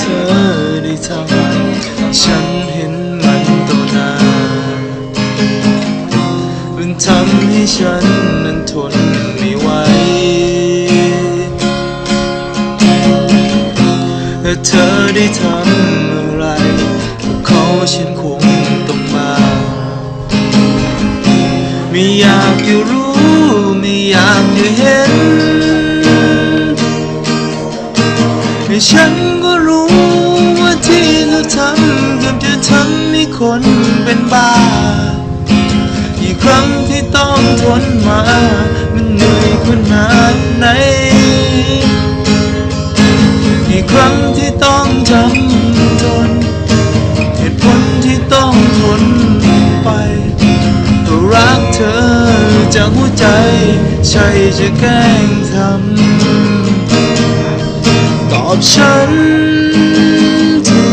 เธอได้ทำฉันเห็นมันต่อหนามันทำให้ฉันนั้นทนไม่ไหวถ้าเธอได้ทำอะไรกับเขาฉันคงต้องมาไม่อยากอยู่รู้ไม่อยากอยู่เห็น ฉันก็รู้ว่าที่เธอทำเกือบจะทำให้คนเป็นบ้า อีกครั้งที่ต้องทนมา มันเหนื่อยขนาดไหน อีกครั้งที่ต้องจำทน เหตุผลที่ต้องทนไปเพราะรักเธอจากหัวใจ ใช่จะแกล้งทำ ตอบฉันที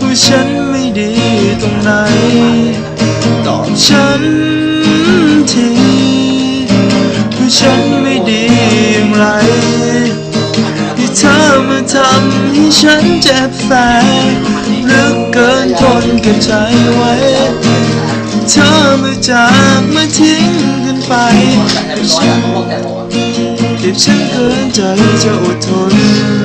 ว่าฉันไม่ดีตรงไหน ตอบฉันทีว่าฉันไม่ดีอย่างไรที่เธอมาทำให้ฉันเจ็บแสบลึกเกินทนเก็บใจไว้ เธอมาจากมาทิ้งกันไปฉั ฉันเกินใจจะอดทน